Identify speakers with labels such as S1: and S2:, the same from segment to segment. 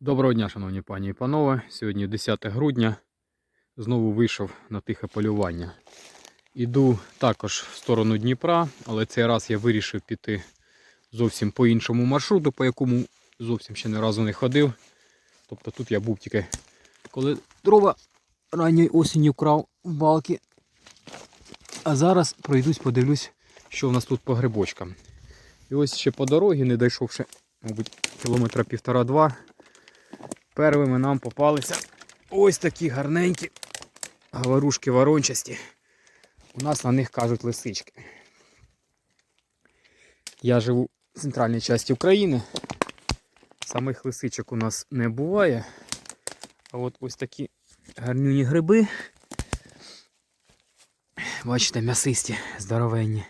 S1: Доброго дня, шановні пані і панове. Сьогодні 10 грудня. Знову вийшов на тихе полювання. Іду також в сторону Дніпра, але цей раз я вирішив піти зовсім по іншому маршруту, по якому зовсім ще не разу не ходив. Тобто тут я був тільки коли дрова ранньої осінню крав в балки. А зараз пройдусь, подивлюсь, що в нас тут по грибочкам. І ось ще по дорозі, не дійшовши, мабуть, кілометра півтора-два. Первими нам попалися ось такі гарненькі говорушки ворончасті. У нас на них кажуть лисички. Я живу в центральній часті України. Самих лисичок у нас не буває. А от ось такі гарнюні гриби. Бачите, м'ясисті, здоровенні.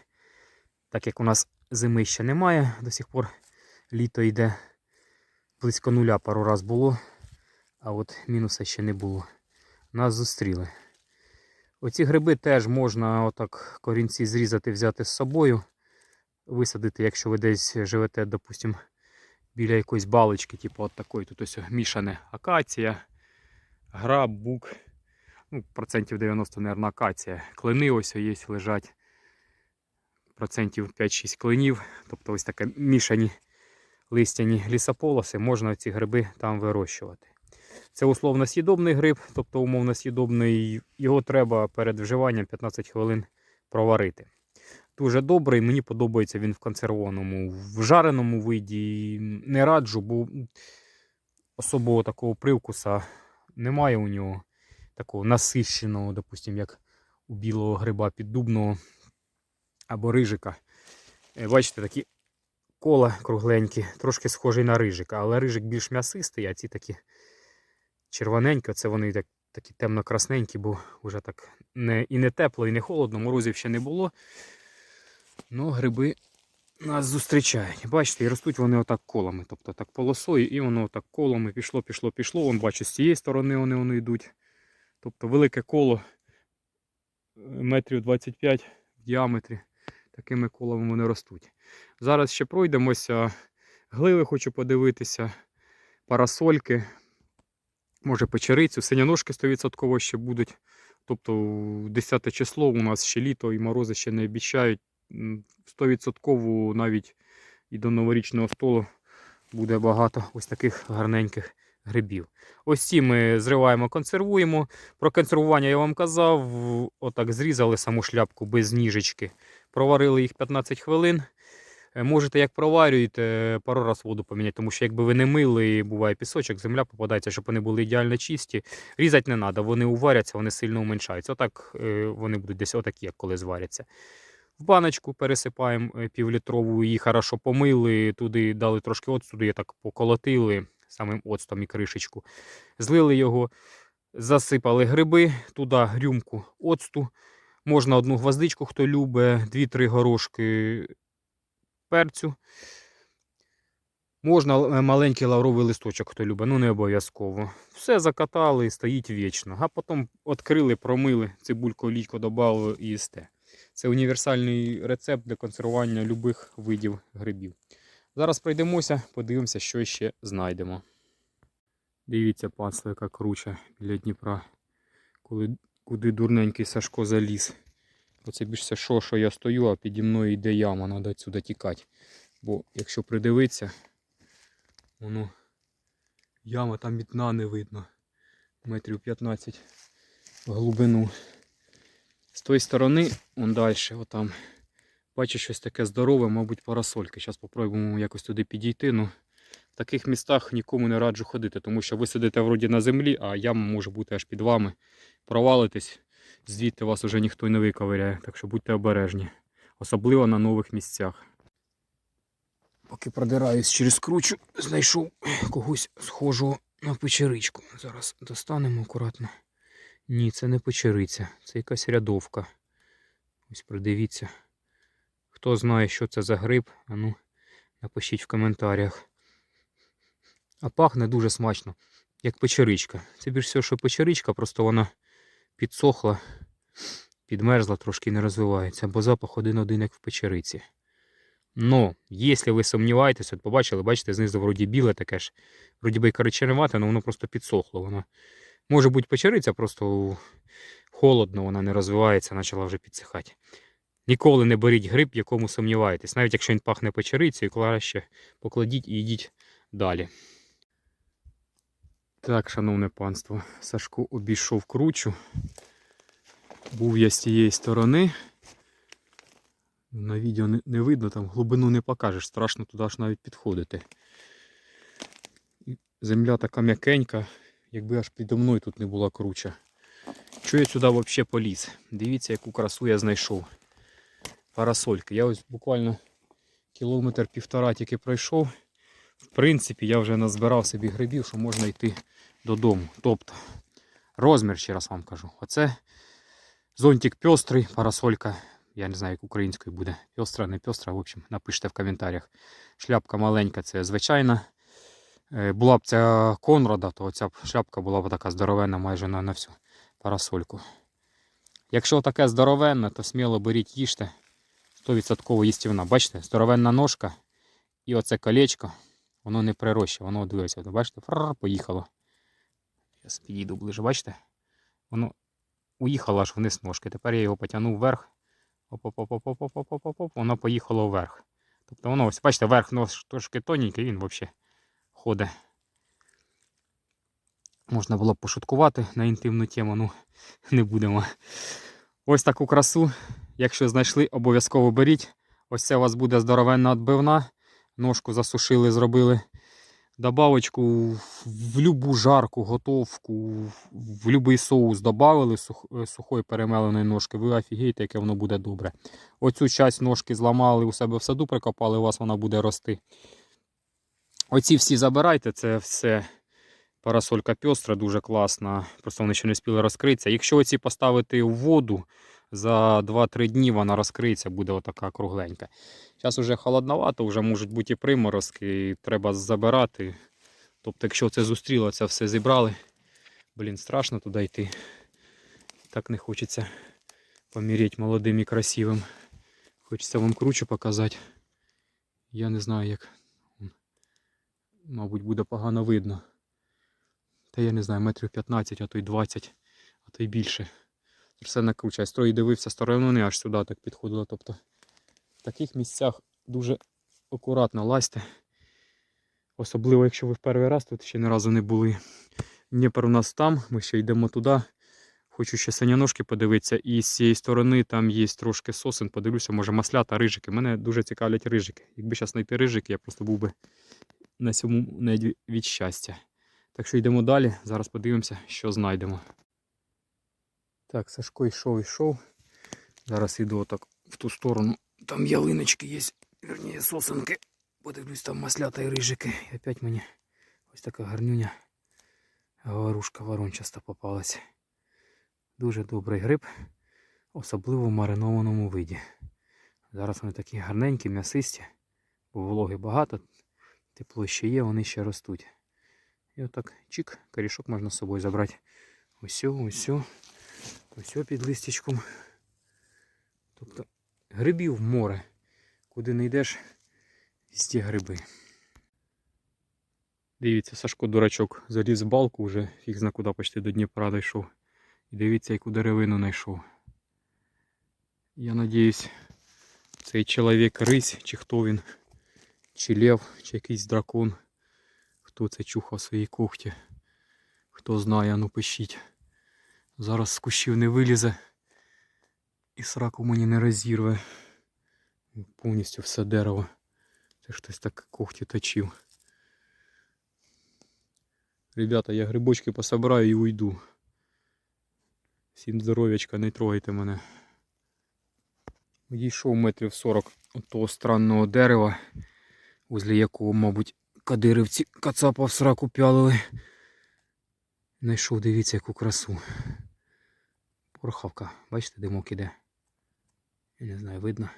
S1: Так як у нас зими ще немає, до сих пор літо йде близько нуля пару раз було, а от мінуса ще не було. Нас зустріли. Оці гриби теж можна отак корінці зрізати, взяти з собою, висадити, якщо ви десь живете, допустимо, біля якоїсь балочки, типу от такої. Тут ось мішане акація, граб, бук. Ну, процентів 90, мабуть, акація. Клини ось є, лежать. Процентів 5-6 клинів. Тобто ось таке мішані листяні лісополоси, можна ці гриби там вирощувати. Це условно с'їдобний гриб, тобто умовно с'їдобний, його треба перед вживанням 15 хвилин проварити. Дуже добрий, мені подобається він в консервованому, в жареному виді. Не раджу, бо особого такого привкуса немає у нього, такого насищеного, допустим, як у білого гриба піддубного або рижика. Е, Бачите, такі кола кругленькі, трошки схожий на рижика, але рижик більш м'ясистий, а ці такі червоненькі, це вони так, такі темно-красненькі, бо вже так не, і не тепло, і не холодно, морозів ще не було. Ну, гриби нас зустрічають. Бачите, і ростуть вони отак колами, тобто так полосою, і воно отак колами пішло, пішло, пішло. Вон бачу, з цієї сторони вони, вони йдуть. Тобто велике коло е, метрів 25 в діаметрі. Такими колами вони ростуть. Зараз ще пройдемося. Гливи хочу подивитися, парасольки, може печерицю, синяножки 100% ще будуть. Тобто 10 число у нас ще літо і морози ще не обіцяють. 100% навіть і до новорічного столу буде багато ось таких гарненьких грибів. Ось ці ми зриваємо, консервуємо. Про консервування я вам казав. Отак зрізали саму шляпку без ніжечки. Проварили їх 15 хвилин. Е, Можете, як проварюєте, пару раз воду поміняти, тому що якби ви не мили, буває пісочок, земля попадається, щоб вони були ідеально чисті. Різати не треба, вони уваряться, вони сильно уменшаються. Отак е, вони будуть десь отакі, як коли зваряться. В баночку пересипаємо е, півлітрову, її хорошо помили, туди дали трошки оцту, її так поколотили самим оцтом і кришечку. Злили його, засипали гриби, туди рюмку оцту. Можна одну гвоздичку, хто любить, 2-3 горошки перцю. Можна маленький лавровий листочок, хто любить, ну не обов'язково. Все закатали і стоїть вічно. А потім відкрили, промили, цибульку олійку додали і їсте. Це універсальний рецепт для консервування любих видів грибів. Зараз пройдемося, подивимося, що ще знайдемо. Дивіться, панство, яка круче біля Дніпра. Куди дурненький Сашко заліз. Оце більше що, що я стою, а піді мною йде яма, треба відсюди тікати. Бо якщо придивитися, воно яма там від дна не видно. Метрів 15 в глибину. З тої сторони, вон далі, отам. Бачу щось таке здорове, мабуть, парасольки. Зараз спробуємо якось туди підійти. Ну, в таких містах нікому не раджу ходити, тому що ви сидите вроді на землі, а яма може бути аж під вами. Провалитесь, звідти вас уже ніхто й не виковиряє, так що будьте обережні. Особливо на нових місцях. Поки продираюсь через кручу, знайшов когось схожого на печеричку. Зараз достанемо акуратно. Ні, це не печериця, це якась рядовка. Ось придивіться. Хто знає, що це за гриб, а ну, напишіть в коментарях. А пахне дуже смачно, як печеричка. Це більш всього, що печеричка, просто вона підсохла, підмерзла, трошки не розвивається, бо запах один-один, як в печериці. Ну, якщо ви сумніваєтесь, от побачили, бачите, знизу вроді біле таке ж. Вроді би коричневате, але воно просто підсохло. Воно може бути печериця, просто холодно, вона не розвивається, почала вже підсихати. Ніколи не беріть гриб, якому сумніваєтесь. Навіть якщо він пахне печерицею, краще покладіть і йдіть далі. Так, шановне панство, Сашко обійшов кручу. Був я з тієї сторони. На відео не, видно, там глибину не покажеш, страшно туди ж навіть підходити. Земля така м'якенька, якби аж підо мною тут не була круча. Що я сюди взагалі поліз? Дивіться, яку красу я знайшов. Парасольки. Я ось буквально кілометр півтора тільки пройшов. В принципі, я вже назбирав собі грибів, що можна йти додому. Тобто, розмір, ще раз вам кажу. Оце зонтик пестрий, парасолька. Я не знаю, як українською буде. Пестра, не пестра, в общем, напишіть в коментарях. Шляпка маленька, це звичайна. Е, Була б ця Конрада, то ця шляпка була б така здоровенна майже на, на всю парасольку. Якщо таке здоровенне, то сміло беріть їжте. 100% їстівна. Бачите, здоровенна ножка і оце колечко, воно не прироща, воно дивиться. Бачите, фррр, поїхало. Зараз підійду ближе, бачите? Воно уїхало аж вниз ножки. Тепер я його потягнув вверх. Оп-оп-оп-оп-оп-оп-оп-оп, воно поїхало вверх. Тобто воно ось, бачите, верх нож трошки тоненький, він взагалі ходить. Можна було б пошуткувати на інтимну тему, ну не будемо. Ось таку красу. Якщо знайшли, обов'язково беріть. Ось це у вас буде здоровенна відбивна. Ножку засушили, зробили. Добавочку в любу жарку, готовку, в будь-який соус додали е, сухої перемеленої ножки. Ви офігієте, яке воно буде добре. Оцю часть ножки зламали у себе в саду, прикопали, у вас вона буде рости. Оці всі забирайте, це все парасолька пестра, дуже класна. Просто вони ще не спіли розкритися. Якщо оці поставити в воду, за 2-3 дні вона розкриється, буде отака кругленька. Зараз вже холодновато, вже можуть бути і приморозки, і треба забирати. Тобто, якщо це зустріло, це все зібрали. Блін, страшно туди йти. Так не хочеться поміряти молодим і красивим. Хочеться вам круче показати. Я не знаю як. Мабуть, буде погано видно. Та я не знаю, метрів 15, а то й 20, а то й більше. Все накручує. Строї дивився сторони, аж сюди так підходило. Тобто таких місцях дуже акуратно лазьте. Особливо, якщо ви в перший раз тут ще ні разу не були. Дніпер у нас там, ми ще йдемо туди. Хочу ще синяножки подивитися. І з цієї сторони там є трошки сосен. Подивлюся, може маслята, рижики. Мене дуже цікавлять рижики. Якби зараз знайти рижики, я просто був би на цьому навіть від щастя. Так що йдемо далі. Зараз подивимося, що знайдемо. Так, Сашко йшов, йшов. Зараз йду отак в ту сторону. Там ялиночки є, верніше сосенки. Подивлюсь, там маслята і рижики. І опять мені ось така гарнюня. Говорушка ворончаста попалась. Дуже добрий гриб, особливо в маринованому виді. Зараз вони такі гарненькі, м'ясисті, бо вологи багато, тепло ще є, вони ще ростуть. І отак чик, корішок можна з собою забрати. Ось, ось, ось під листячком. Тобто грибів море. Куди не йдеш, везде гриби. Дивіться, Сашко дурачок заліз в балку вже, фіг зна куди почти до Дніпра дійшов. І дивіться, яку деревину знайшов. Я надіюсь, цей чоловік рись, чи хто він, чи лев, чи якийсь дракон. Хто це чухав свої когті. Хто знає, ну пишіть. Зараз з кущів не вилізе і сраку мені не розірве. Повністю все дерево. Це хтось так когті точив. Ребята, я грибочки пособираю і уйду. Всім здоров'ячка, не трогайте мене. Відійшов метрів 40 від того странного дерева, возле якого, мабуть, кадирівці кацапа в сраку пялили. Знайшов, дивіться, яку красу. Порхавка, бачите, димок іде. Я не знаю, видно.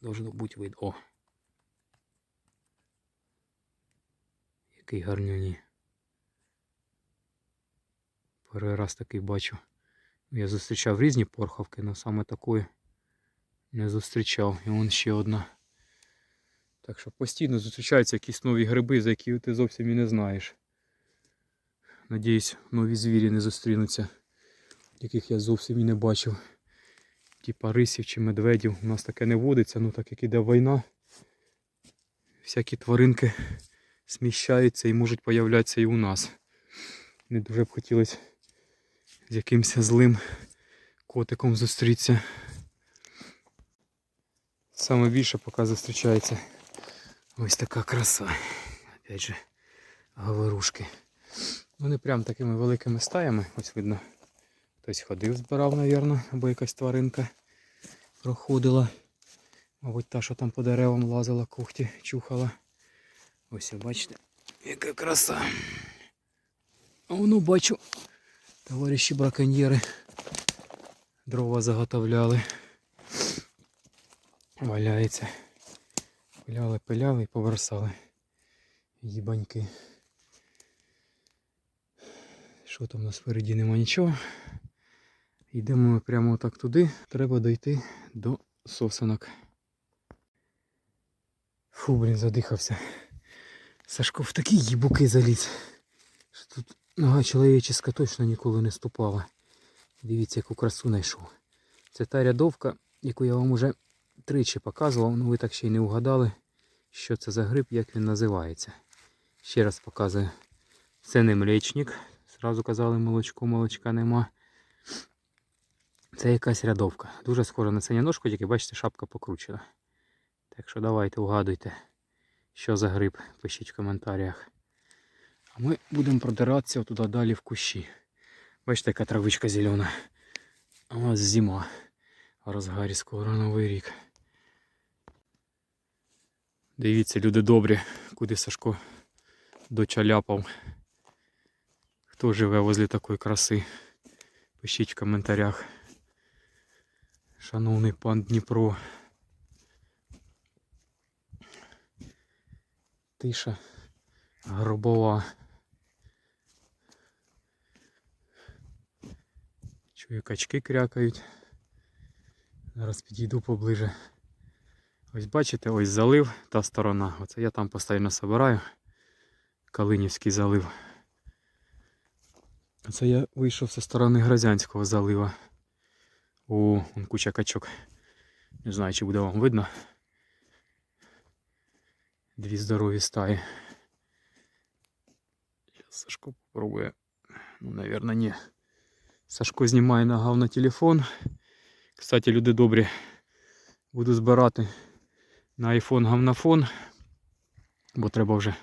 S1: Должно бути видно. О! Який гарнюні. Перший раз такий бачу. Я зустрічав різні порхавки, але саме такої не зустрічав. І вон ще одна. Так що постійно зустрічаються якісь нові гриби, за які ти зовсім і не знаєш. Надіюсь, нові звірі не зустрінуться, яких я зовсім і не бачив. Типа рисів чи медведів. У нас таке не водиться, ну так як іде війна, всякі тваринки сміщаються і можуть появлятися і у нас. Не дуже б хотілося з якимось злим котиком зустрітися. Саме більше поки зустрічається ось така краса. Опять же, говорушки. Вони прям такими великими стаями, ось видно. Хтось ходив, збирав, мабуть, або якась тваринка проходила. Мабуть, та, що там по деревам лазила, кухті чухала. Ось бачите, яка краса. А воно бачу, товариші браконьєри дрова заготовляли. Валяється. Пиляли, пиляли і поверсали. Їбаньки. Що там у нас впереді нема нічого. Йдемо ми прямо так туди. Треба дойти до сосенок. Фу, блін, задихався. Сашко в такі їбуки заліз. Що тут нога чоловіческа точно ніколи не ступала. Дивіться, яку красу знайшов. Це та рядовка, яку я вам уже тричі показував, але ви так ще й не угадали, що це за гриб, як він називається. Ще раз показую. Це не млечник. Зразу казали, молочко, молочка нема. Це якась рядовка. Дуже схожа на синяножку, тільки бачите, шапка покручена. Так що давайте угадуйте, що за гриб, пишіть в коментарях. А ми будемо продиратися туди далі в кущі. Бачите, яка травичка зелена. А у нас зима. Розгарі скоро новий рік. Дивіться, люди добрі, куди Сашко дочаляпав. Хто живе возле такої краси? Пишіть в коментарях. Шановний пан Дніпро. Тиша гробова. Чую, качки крякають. Зараз підійду поближе. Ось бачите, ось залив та сторона. Оце я там постійно собираю. Калинівський залив. Це я вийшов зі сторони Грозянського залива. О, вон куча качок. Не знаю, чи буде вам видно. Дві здорові стаї. Зараз Сашко попробує. Ну, наверное, ні. Сашко знімає нагав на телефон. Кстати, люди добрі. Буду збирати на iPhone гамнафон. Бо треба вже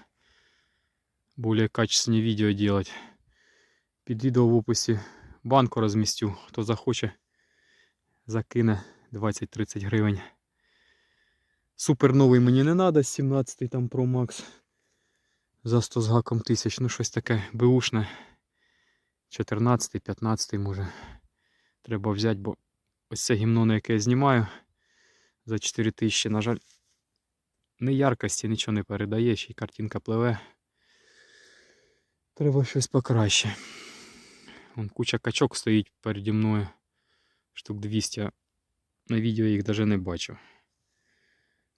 S1: більш качественні відео робити. Під відео в описі банку розмістю. Хто захоче, Закине 20-30 гривень. Супер новий мені не треба, 17 там Pro Max. За 100 з гаком тисяч. Ну щось таке беушне. 14, 15 може. Треба взяти, бо ось це гімно, на яке я знімаю за 4 тисячі, на жаль, не яркості, нічого не передає, ще й картинка пливе. Треба щось покраще. Вон куча качок стоїть переді мною. Штук 200. На відео їх навіть не бачив.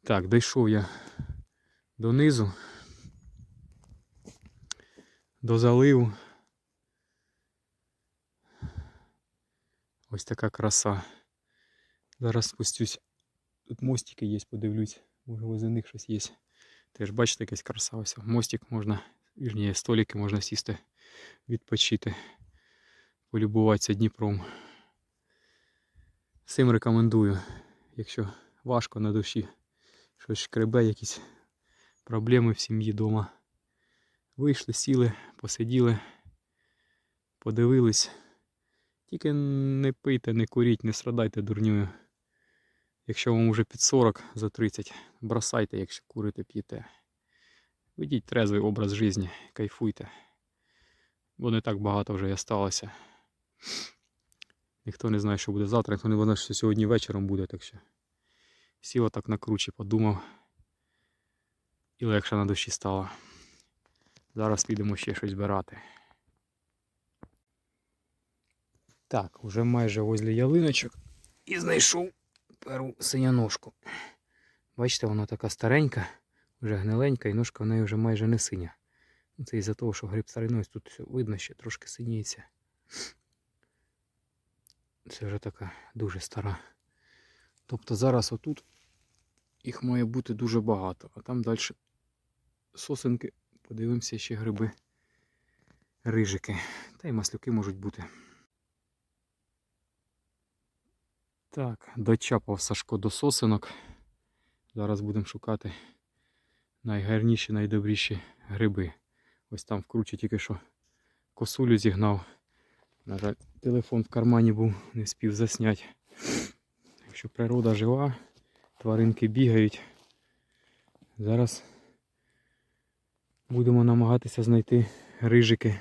S1: Так, дійшов я донизу. До заливу. Ось така краса. Зараз спустюсь. Тут мостики є, подивлюсь. Може возле них щось є. Теж бачите, якась краса. Ось мостик можна, вірніше, столики можна сісти, відпочити, полюбуватися Дніпром. Всім рекомендую, якщо важко на душі, щось шкребе, якісь проблеми в сім'ї вдома. Вийшли, сіли, посиділи, подивились. Тільки не пийте, не куріть, не страдайте дурньою. Якщо вам вже під 40 за 30, бросайте, якщо курите, п'єте. Ведіть трезвий образ життя, кайфуйте. Бо не так багато вже і осталося. Ніхто не знає, що буде завтра, ніхто не знає, що сьогодні вечором буде, так що сів так на кручі, подумав. І легше на душі стало. Зараз підемо ще щось збирати. Так, уже майже возле ялиночок і знайшов перу синяножку. Бачите, вона така старенька, вже гниленька і ножка в неї вже майже не синя. Ну, Це із-за того, що гриб старий, ось тут видно, ще трошки синіється. Це вже така дуже стара. Тобто зараз отут їх має бути дуже багато, а там далі сосенки, подивимося ще гриби, рижики. Та й маслюки можуть бути. Так, дочапав Сашко до сосенок. Зараз будемо шукати найгарніші, найдобріші гриби. Ось там вкруче тільки що косулю зігнав. На жаль, телефон в кармані був, не спів засняти. Якщо природа жива, тваринки бігають. Зараз будемо намагатися знайти рижики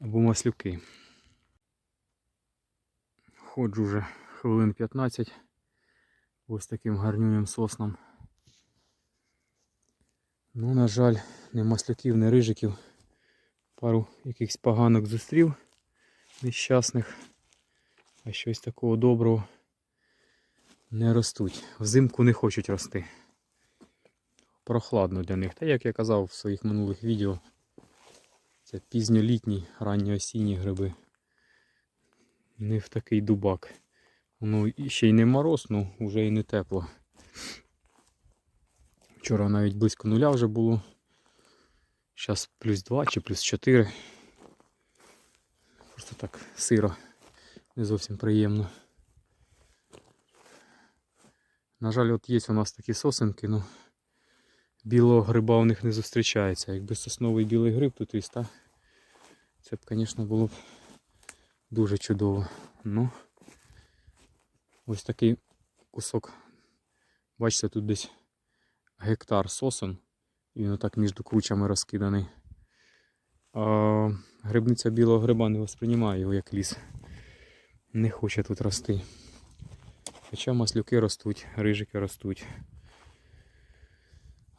S1: або маслюки. Ходжу вже хвилин 15 ось таким гарнюним соснам. Ну, на жаль, не маслюків, не рижиків. Пару якихось поганок зустрів нещасних, а щось такого доброго не ростуть. Взимку не хочуть рости. Прохладно для них. Та як я казав в своїх минулих відео, це пізньолітні, ранньоосінні гриби. Не в такий дубак. І ще й не мороз, ну вже і не тепло. Вчора навіть близько нуля вже було. Зараз плюс 2 чи плюс 4. Просто так сиро, не зовсім приємно. На жаль, от є у нас такі сосенки, ну білого гриба у них не зустрічається. Якби сосновий білий гриб тут та це б, звісно, було б дуже чудово. Ну, ось такий кусок. Бачите, тут десь гектар сосен. І він отак між кручами розкиданий. А грибниця білого гриба не восприймає його як ліс. Не хоче тут рости. Хоча маслюки ростуть, рижики ростуть.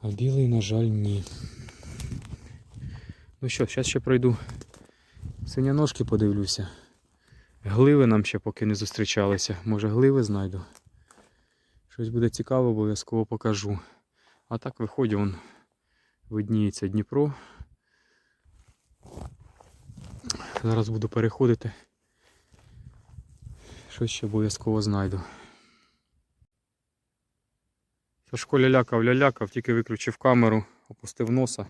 S1: А білий, на жаль, ні. Ну що, зараз ще пройду синяножки подивлюся. Гливи нам ще поки не зустрічалися. Може гливи знайду. Щось буде цікаво, обов'язково покажу. А так виходить, вон видніється Дніпро. Зараз буду переходити. Щось ще обов'язково знайду. Сашко лялякав, лялякав, тільки виключив камеру, опустив носа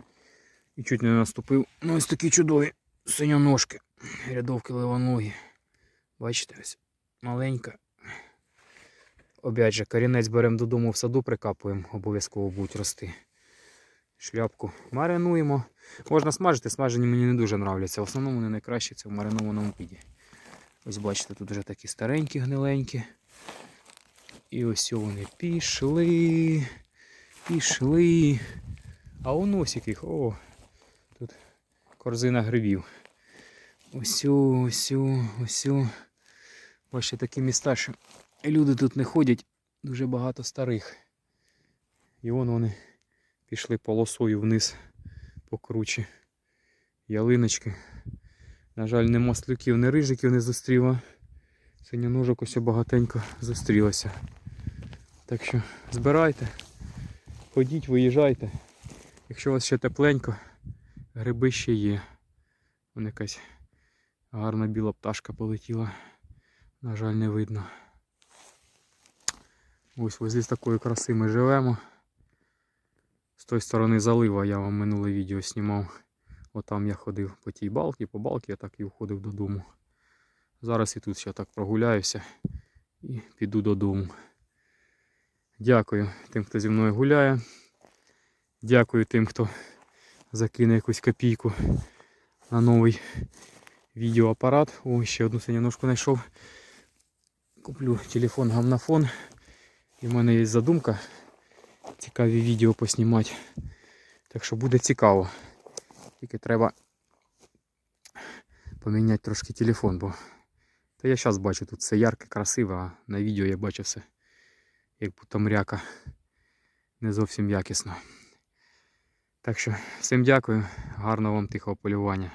S1: і чуть не наступив. Ну ось такі чудові синьоножки, рядовки левоногі. Бачите, ось маленька. Опять же, корінець беремо додому в саду, прикапуємо, обов'язково будуть рости. Шляпку маринуємо. Можна смажити, смажені мені не дуже нравляться. В основному вони найкраще це в маринованому піді. Ось бачите, тут вже такі старенькі, гниленькі. І ось вони пішли. Пішли. А он ось яких, о, тут корзина грибів. Ось, ось, ось. Бачите, такі міста, що люди тут не ходять, дуже багато старих. І вон вони пішли полосою вниз по кручі. Ялиночки. На жаль, не маслюків, не рижиків не зустріла. Синяножок ось багатенько зустрілося. Так що збирайте, ходіть, виїжджайте. Якщо у вас ще тепленько, гриби ще є. Вон якась гарна біла пташка полетіла. На жаль, не видно. Ось ось з такої краси ми живемо. З тої сторони залива я вам минуле відео знімав. Отам я ходив по тій балці, по балці я так і входив додому. Зараз і тут ще так прогуляюся і піду додому. Дякую тим, хто зі мною гуляє. Дякую тим, хто закине якусь копійку на новий відеоапарат. О, ще одну синяножку знайшов. Куплю телефон гамнафон. І в мене є задумка цікаві відео поснімати. Так що буде цікаво. Тільки треба поміняти трошки телефон, бо та я зараз бачу тут все ярке, красиве, а на відео я бачу все як будто мряка не зовсім якісно. Так що всім дякую, гарного вам тихого полювання.